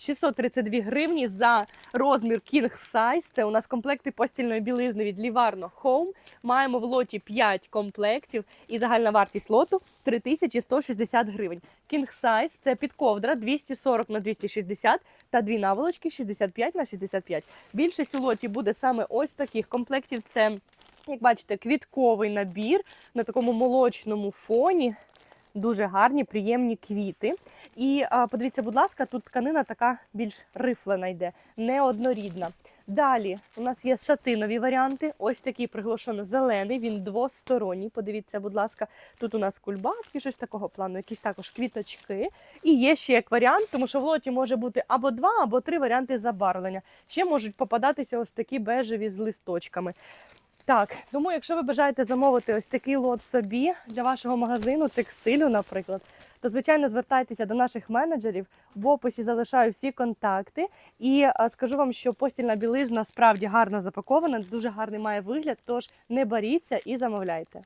632 гривні за розмір King Size. Це у нас комплекти постільної білизни від Livarno Home. Маємо в лоті 5 комплектів і загальна вартість лоту 3160 гривень. King Size – це підковдра 240 на 260 та дві наволочки 65 на 65. Більшість у лоті буде саме ось таких комплектів. Це, як бачите, квітковий набір на такому молочному фоні. Дуже гарні, приємні квіти. І подивіться, будь ласка, тут тканина така більш рифлена йде, неоднорідна. Далі у нас є сатинові варіанти. Ось такий приглушено зелений, він двосторонній. Подивіться, будь ласка, тут у нас кульбабки, щось такого плану, якісь також квіточки. І є ще як варіант, тому що в лоті може бути або два, або три варіанти забарвлення. Ще можуть попадатися ось такі бежеві з листочками. Так, тому якщо ви бажаєте замовити ось такий лот собі для вашого магазину, текстилю, наприклад, то звичайно звертайтеся до наших менеджерів. В описі залишаю всі контакти. І а, скажу вам, що постільна білизна справді гарно запакована, дуже гарний має вигляд. Тож не боріться і замовляйте.